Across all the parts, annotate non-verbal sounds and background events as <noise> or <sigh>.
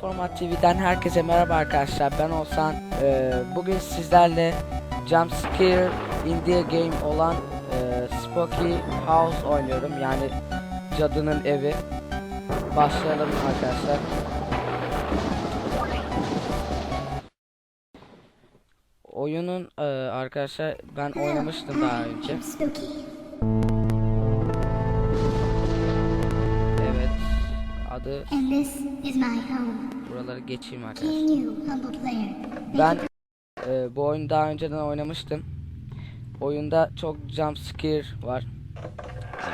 Format TV'den herkese merhaba arkadaşlar. Ben Olsan. Ee, bugün sizlerle Jumpscare Indie Game olan e, Spooky House oynuyorum. Yani cadının evi. Başlayalım arkadaşlar. Oyunun e, arkadaşlar ben oynamıştım daha önce. Adı And this is my home. buraları geçeyim arkadaşlar. Ben e, bu oyunu daha önceden oynamıştım. Oyunda çok jump scare var.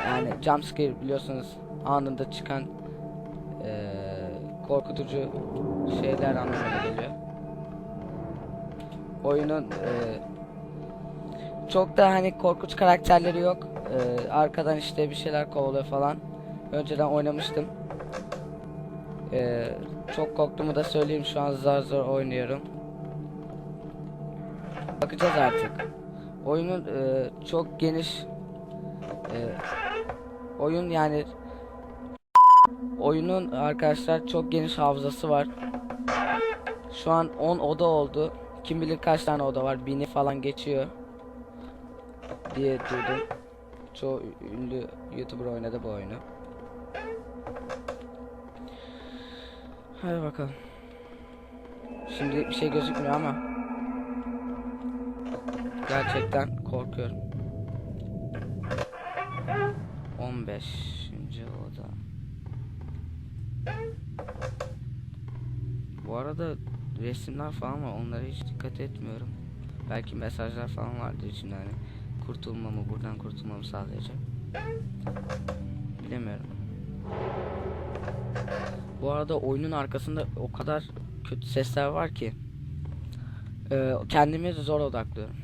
Yani jump scare biliyorsunuz anında çıkan e, korkutucu şeyler anlamına geliyor. Oyunun e, çok da hani korkunç karakterleri yok. E, arkadan işte bir şeyler kovalıyor falan. Önceden oynamıştım. E, çok korktuğumu da söyleyeyim şu an zar zor oynuyorum. Bakacağız artık. Oyunun e, çok geniş e, oyun yani oyunun arkadaşlar çok geniş hafızası var. Şu an 10 oda oldu. Kim bilir kaç tane oda var. Bini falan geçiyor. Diye duydum. Çoğu ünlü YouTuber oynadı bu oyunu. Hadi bakalım. Şimdi bir şey gözükmüyor ama Gerçekten korkuyorum. 15. oda. Bu arada resimler falan var. Onlara hiç dikkat etmiyorum. Belki mesajlar falan vardır içinde hani kurtulmamı, buradan kurtulmamı sağlayacak. Bilemiyorum. Bu arada oyunun arkasında o kadar kötü sesler var ki ee, kendimi zor odaklıyorum.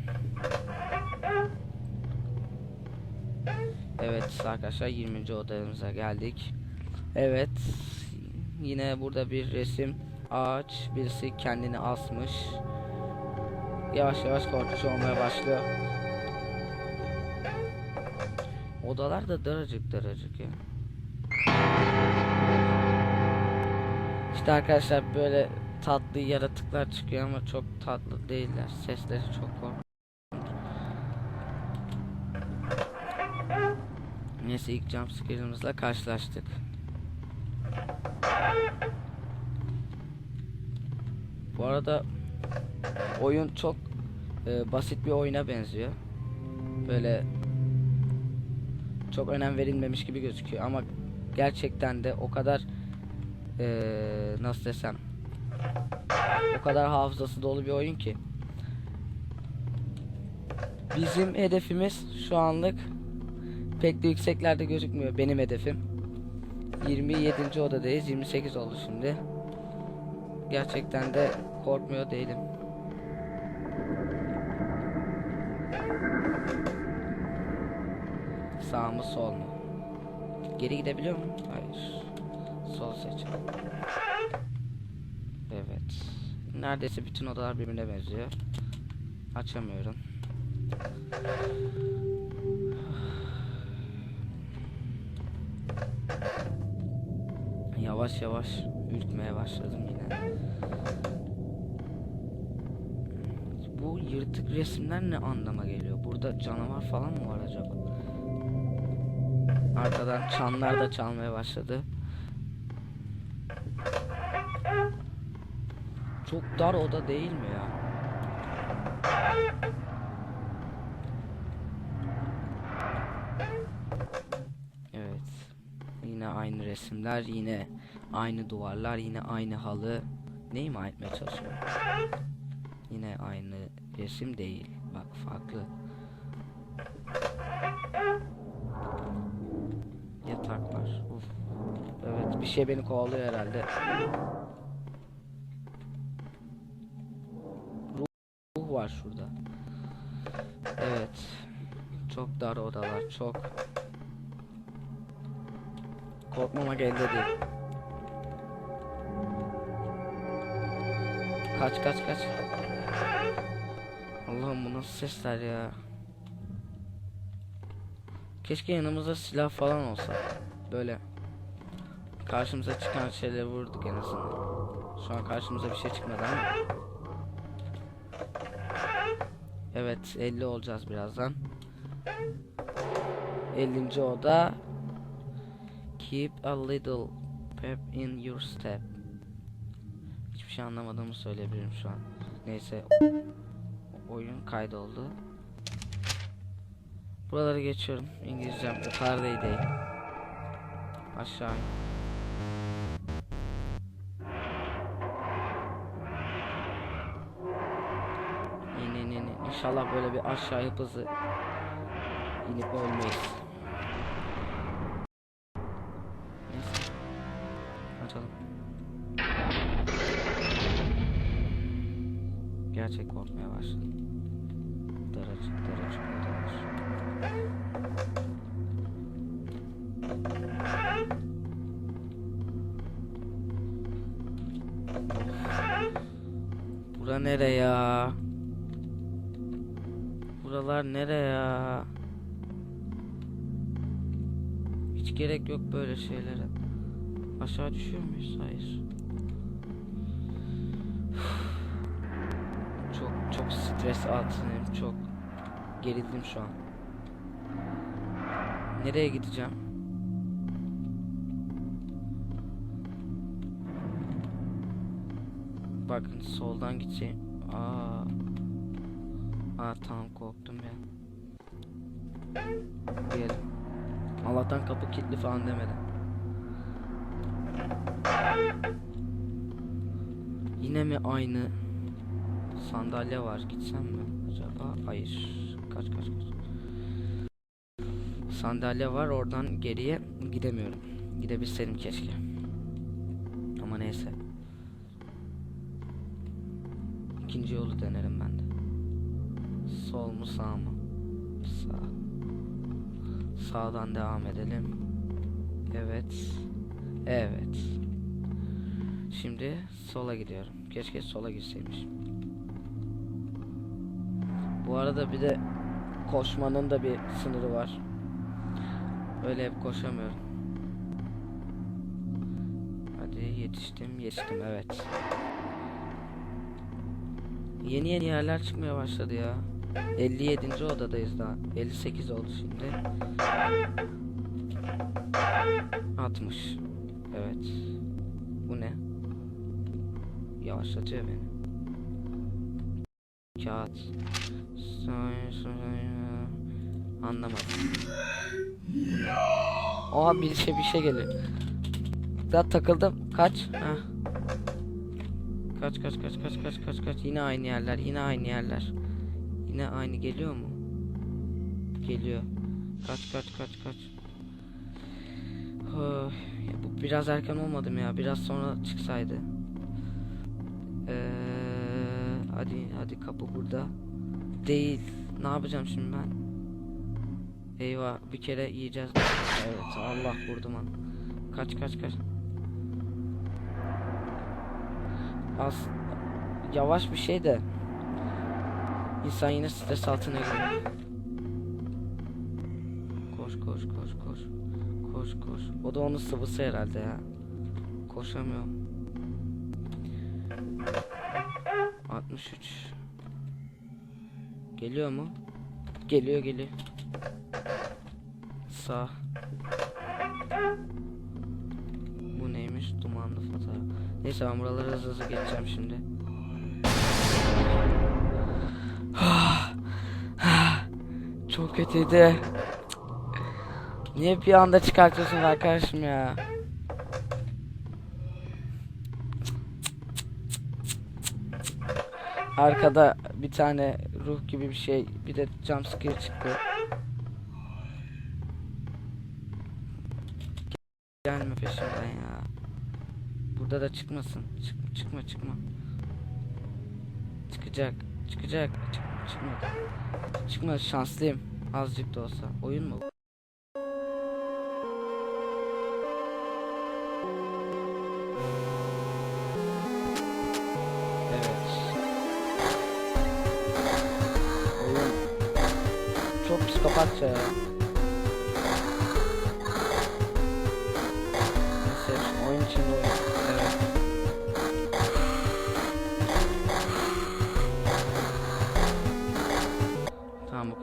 Evet arkadaşlar 20. odamıza geldik. Evet yine burada bir resim ağaç birisi kendini asmış. Yavaş yavaş korkutucu olmaya başlıyor. Odalar da daracık daracık ya. İşte arkadaşlar böyle tatlı yaratıklar çıkıyor ama çok tatlı değiller. Sesleri çok korkunç. Neyse ilk jumpscare'ımızla karşılaştık. Bu arada oyun çok e, basit bir oyuna benziyor. Böyle çok önem verilmemiş gibi gözüküyor ama gerçekten de o kadar e, nasıl desem o kadar hafızası dolu bir oyun ki. Bizim hedefimiz şu anlık pek de yükseklerde gözükmüyor. Benim hedefim. 27. odadayız. 28 oldu şimdi. Gerçekten de korkmuyor değilim. Sağ mı sol mu? Geri gidebiliyor mu? Hayır. Sol seçelim. Evet. Neredeyse bütün odalar birbirine benziyor. Açamıyorum. Yavaş yavaş ürkmeye başladım yine. Bu yırtık resimler ne anlama geliyor? Burada canavar falan mı var acaba? Arkadan çanlar da çalmaya başladı. Çok dar oda değil mi ya? Evet. Yine aynı resimler, yine aynı duvarlar, yine aynı halı. Neyi ima etmeye çalışıyor? Yine aynı resim değil. Bak farklı. Yataklar. Uf. Evet bir şey beni kovalıyor herhalde. Ruh var şurada. Evet. Çok dar odalar, çok. Korkmamak elde değil. Kaç kaç kaç. Allah'ım bu nasıl sesler ya. Keşke yanımızda silah falan olsa. Böyle karşımıza çıkan şeyleri vurduk en azından. Şu an karşımıza bir şey çıkmadı ama. Evet 50 olacağız birazdan. 50. oda. Keep a little pep in your step. Hiçbir şey anlamadığımı söyleyebilirim şu an. Neyse. Oyun kaydoldu. Buraları geçiyorum. İngilizcem o kadar değil. Aşağı İnşallah böyle bir aşağı hızı inip ölmeyiz. Açalım. Gerçek korkmaya başladım. Daracık daracık odalar. Bura nere ya? Buralar nere ya? Hiç gerek yok böyle şeylere. Aşağı düşüyor muyuz? Hayır. Çok çok stres altındayım. Çok gerildim şu an. Nereye gideceğim? Bakın soldan gideceğim. Aa. Aa tamam korktum ya. Diyelim. Allah'tan kapı kilitli falan demedi. Yine mi aynı sandalye var? Gitsem mi acaba? Hayır. Kaç kaç kaç. Sandalye var oradan geriye gidemiyorum. Gidebilseydim keşke. Ama neyse. İkinci yolu denerim ben de. Sol mu sağ mı? Sağ. Sağdan devam edelim. Evet. Evet. Şimdi sola gidiyorum. Keşke sola gitseymişim. Bu arada bir de koşmanın da bir sınırı var. Öyle hep koşamıyorum. Hadi yetiştim, yetiştim evet. Yeni yeni yerler çıkmaya başladı ya. 57. odadayız daha. 58 oldu şimdi. 60. Evet. Bu ne? Yavaşlatıyor beni. Kağıt. Anlamadım. Oha bir şey bir şey geliyor. Daha takıldım. Kaç? Heh. Kaç kaç kaç kaç kaç kaç kaç yine aynı yerler yine aynı yerler yine aynı geliyor mu? Geliyor. Kaç kaç kaç kaç. Ya bu biraz erken olmadı mı ya? Biraz sonra çıksaydı. Ee, hadi hadi kapı burada. Değil. Ne yapacağım şimdi ben? Eyvah bir kere yiyeceğiz. Evet Allah vurdum an kaç kaç kaç. Az yavaş bir şey de insan yine stres altına giriyor. Koş koş koş koş. Koş koş. O da onun sıvısı herhalde ya. Koşamıyorum. 63. Geliyor mu? Geliyor geliyor. Sağ. Bu neymiş? Dumanlı fotoğraf. Neyse ben buraları hızlı hızlı geçeceğim şimdi. Çok kötüydü. Niye bir anda çıkartıyorsun arkadaşım ya? Arkada bir tane ruh gibi bir şey, bir de jumpscare çıktı. Gelme peşimden ya. Burada da çıkmasın. Çık, çıkma çıkma. Çıkacak. Çıkacak. Çık, çıkmadı. Çıkmadı şanslıyım. Azıcık da olsa. Oyun mu? Evet. Oyun çok psikopatça ya.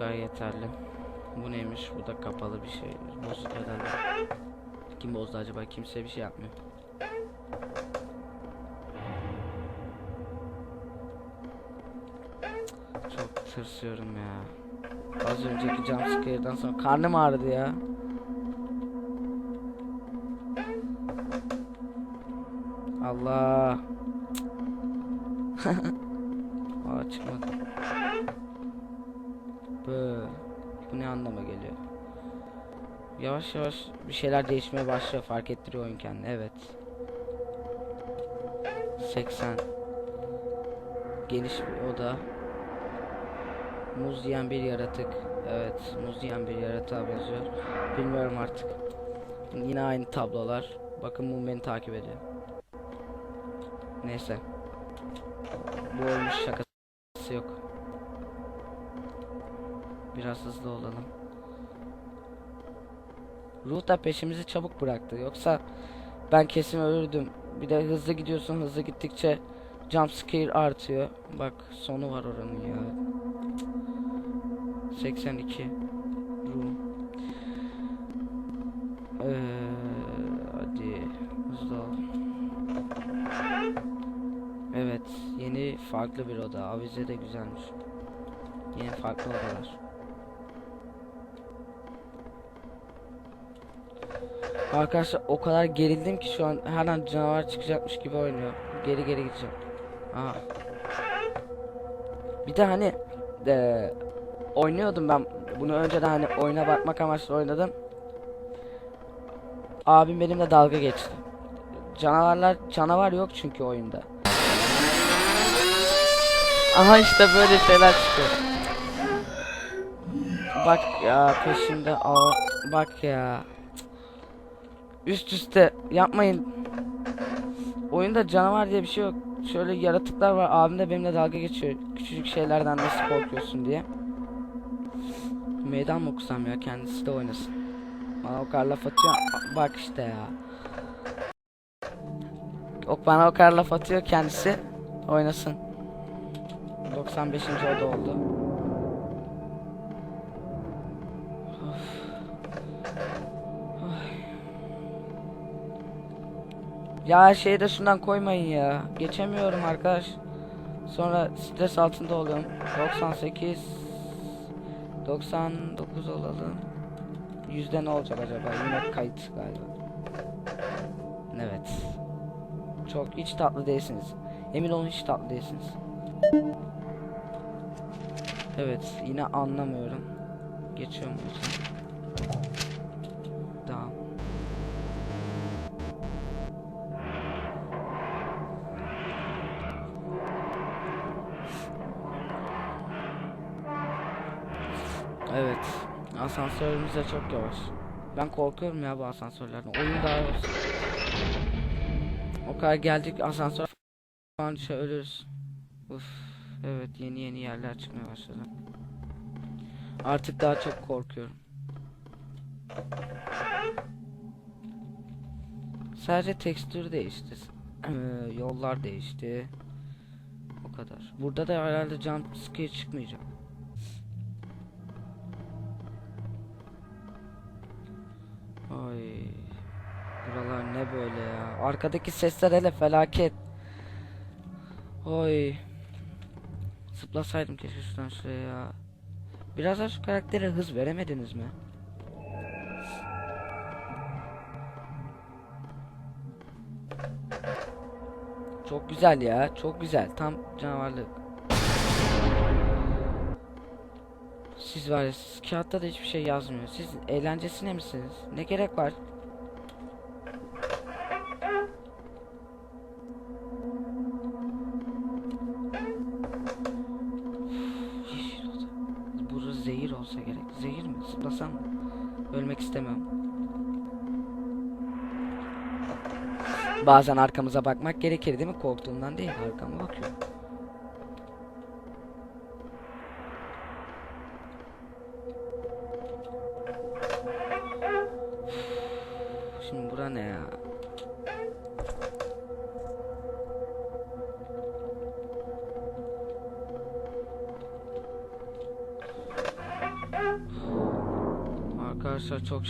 Kadar yeterli. Bu neymiş? Bu da kapalı bir şey. Bozuk herhalde. Kim bozdu acaba? Kimse bir şey yapmıyor. Çok tırsıyorum ya. Az önceki jumpscare'dan sonra karnım ağrıdı ya. Yavaş yavaş bir şeyler değişmeye başlıyor fark ettiriyor oyun kendini. Evet. 80 Geniş bir oda. Muz yiyen bir yaratık. Evet muz yiyen bir yaratığa benziyor. Bilmiyorum artık. Yine aynı tablolar. Bakın mum beni takip ediyor. Neyse. Bu oyunun şakası yok. Biraz hızlı olalım Ruh da peşimizi çabuk bıraktı. Yoksa Ben kesin ölürdüm. Bir de hızlı gidiyorsun hızlı gittikçe Jump scare artıyor. Bak sonu var oranın ya. 82 Ruh. Ee, Hadi Hızlı ol. Evet yeni farklı bir oda. Avize de güzelmiş. Yeni farklı odalar Arkadaşlar o kadar gerildim ki şu an her an canavar çıkacakmış gibi oynuyor. Geri geri gideceğim. Aha. Bir de hani eee, oynuyordum ben bunu önceden hani oyuna bakmak amaçlı oynadım. Abim benimle dalga geçti. Canavarlar canavar yok çünkü oyunda. Aha işte böyle şeyler çıkıyor. Bak ya peşimde aa bak ya. Üst üste yapmayın. Oyunda canavar diye bir şey yok. Şöyle yaratıklar var. Abim de benimle dalga geçiyor. Küçücük şeylerden nasıl korkuyorsun diye. Meydan mı okusam ya kendisi de oynasın. Bana o kadar laf atıyor. Bak işte ya. Ok bana o kadar laf atıyor kendisi oynasın. 95. oda oldu. Ya şeyi de şundan koymayın ya. Geçemiyorum arkadaş. Sonra stres altında oluyorum. 98 99 olalım. Yüzde ne olacak acaba? Yine kayıt galiba. Evet. Çok hiç tatlı değilsiniz. Emin olun hiç tatlı değilsiniz. Evet, yine anlamıyorum. Geçiyorum o Asansörümüz de çok yavaş. Ben korkuyorum ya bu asansörlerden. Oyun daha olsun. O kadar geldik asansör falan şey ölürüz. Uf. Evet yeni yeni yerler çıkmaya başladı. Artık daha çok korkuyorum. Sadece tekstür değişti. Ee, yollar değişti. O kadar. Burada da herhalde jump scare çıkmayacak. Ay. Buralar ne böyle ya? Arkadaki sesler hele felaket. Oy. Zıplasaydım keşke şuradan şuraya ya. Biraz daha şu karaktere hız veremediniz mi? Çok güzel ya, çok güzel. Tam canavarlık. Siz var ya, siz kağıtta da hiçbir şey yazmıyor. Siz eğlencesine misiniz? Ne gerek var? Burası zehir olsa gerek. Zehir mi? Zıplasam? Ölmek istemiyorum. Bazen arkamıza bakmak gerekir değil mi? Korktuğumdan değil. Arkama bakıyorum.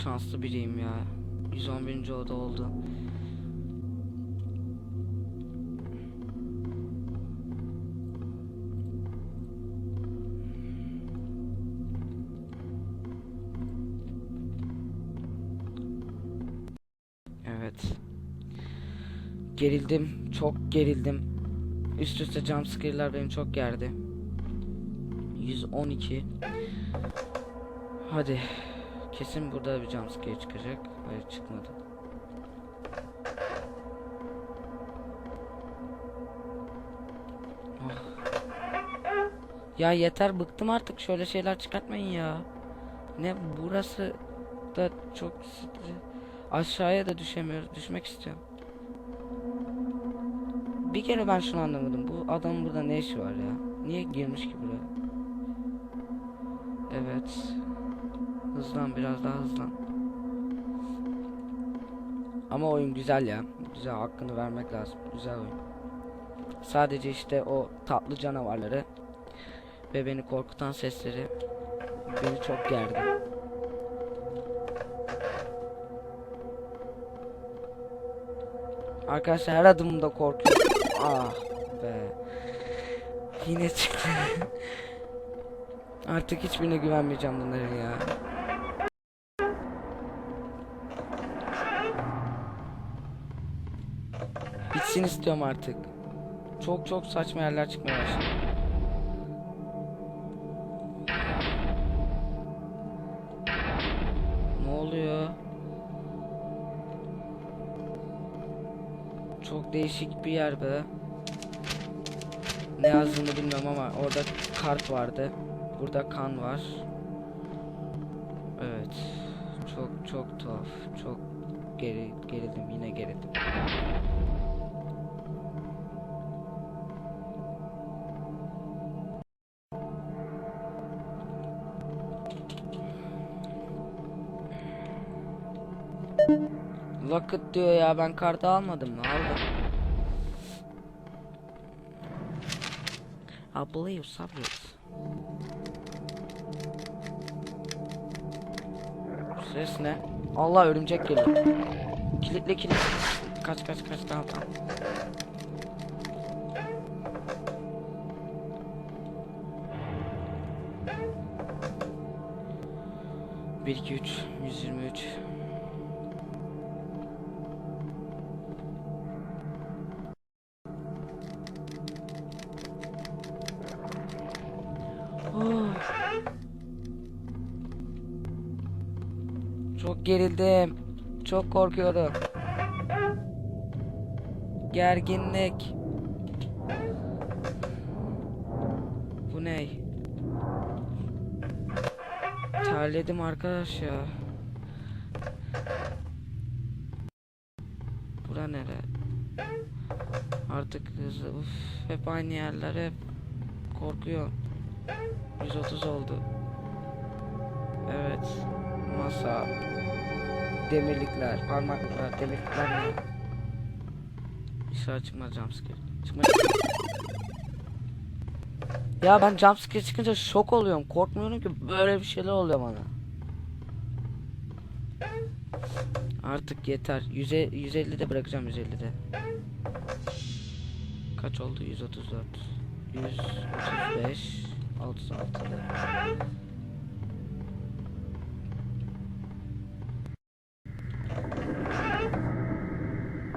Şanslı biriyim ya. 111. oda oldu. Evet. Gerildim. Çok gerildim. Üst üste jumpscare'lar beni çok gerdi. 112. Hadi. Kesin burada bir jumpscare çıkacak. Hayır çıkmadı. Oh. Ya yeter bıktım artık şöyle şeyler çıkartmayın ya. Ne burası da çok. Aşağıya da düşemiyoruz. Düşmek istiyorum. Bir kere ben şunu anlamadım. Bu adamın burada ne işi var ya? Niye girmiş ki buraya? Evet. Hızlan biraz daha hızlan. Ama oyun güzel ya. Güzel hakkını vermek lazım. Güzel oyun. Sadece işte o tatlı canavarları ve beni korkutan sesleri beni çok gerdi. Arkadaşlar her adımda korkuyorum. Ah be. Yine çıktı. <laughs> Artık hiçbirine güvenmeyeceğim bunların ya. Bitsin istiyorum artık. Çok çok saçma yerler çıkmaya başladı. Ne oluyor? Çok değişik bir yer be. Ne yazdığını bilmiyorum ama orada kart vardı. Burada kan var. Evet. Çok çok tuhaf. Çok geri gerildim yine gerildim. Vakit diyor ya ben kartı almadım mı? Aldım. I believe subjects. Ses ne? Allah örümcek geliyor. Kilitle kilit. Kaç kaç kaç tamam tamam. Bir iki üç, Çok gerildim. Çok korkuyorum. Gerginlik. Bu ne? Terledim arkadaş ya. Bura nere? Artık hızlı. Uf, hep aynı yerler hep. Korkuyorum. 130 oldu. Masa. Demirlikler, parmaklıklar, demirlikler ne? Dışarı çıkmaz jumpscare. Çıkma. Ya ben jumpscare çıkınca şok oluyorum. Korkmuyorum ki böyle bir şeyler oluyor bana. Artık yeter. 100'e 150'de bırakacağım 150'de. Kaç oldu? 134. 135 36'da.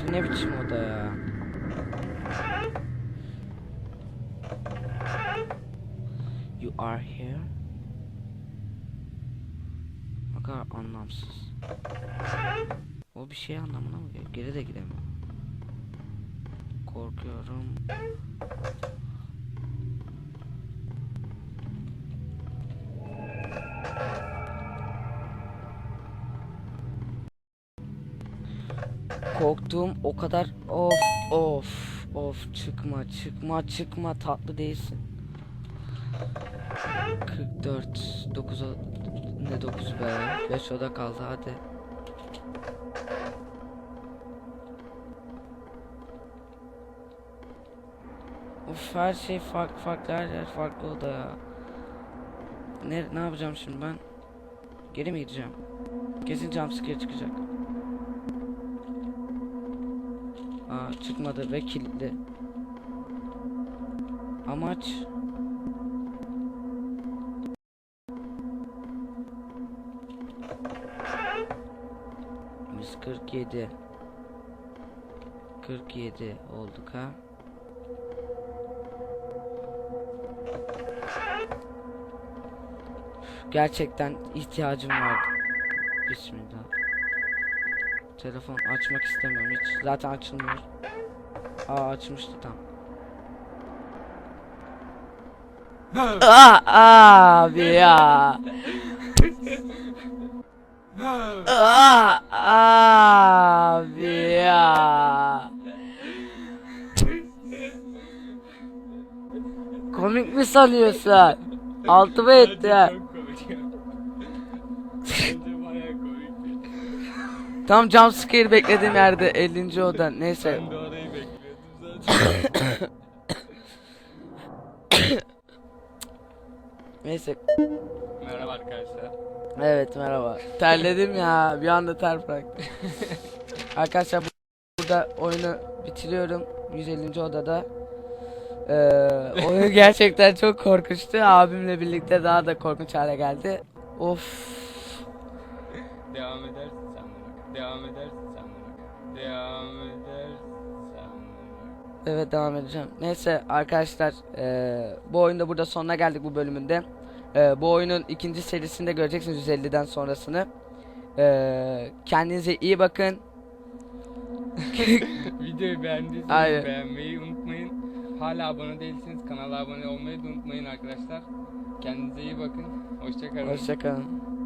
Bu ne biçim oda ya? You are here. Ne kadar anlamsız. O bir şey anlamına mı geliyor? Geri de gidemiyorum. Korkuyorum. Korktuğum o kadar of of of çıkma çıkma çıkma tatlı değilsin. 44 9 ne 9 be 5 oda kaldı hadi. Of her şey farklı farklı her yer farklı oda ya. Ne, ne yapacağım şimdi ben? Geri mi gideceğim? Kesin jumpscare çıkacak. Çıkmadı ve kilitli. Amaç 147 47 olduk ha. Gerçekten ihtiyacım vardı. Bismillah. Telefon açmak istemiyorum hiç. Zaten açılmıyor. Aa açmıştı tam. <laughs> Aa, abi ya. Aa, abi ya. Komik mi sanıyorsun? Altıma etti ha. Tam jumpscare beklediğim yerde 50. oda neyse. <coughs> Neyse. Merhaba arkadaşlar. Evet merhaba. Terledim ya bir anda ter bıraktı. <laughs> Arkadaşlar bu- burada oyunu bitiriyorum 150. odada. Ee, oyun <laughs> gerçekten çok korkunçtu. Abimle birlikte daha da korkunç hale geldi. Of. Devam edersin sen bana. Devam edersin sen bana. Devam. Evet devam edeceğim. Neyse arkadaşlar eee, bu oyunda burada sonuna geldik bu bölümünde. Eee, bu oyunun ikinci serisinde göreceksiniz 150'den sonrasını. Eee, kendinize iyi bakın. <laughs> <laughs> Videoyu beğendiyseniz Aynen. beğenmeyi unutmayın. Hala abone değilseniz kanala abone olmayı da unutmayın arkadaşlar. Kendinize iyi bakın. Hoşçakalın. Hoşçakalın.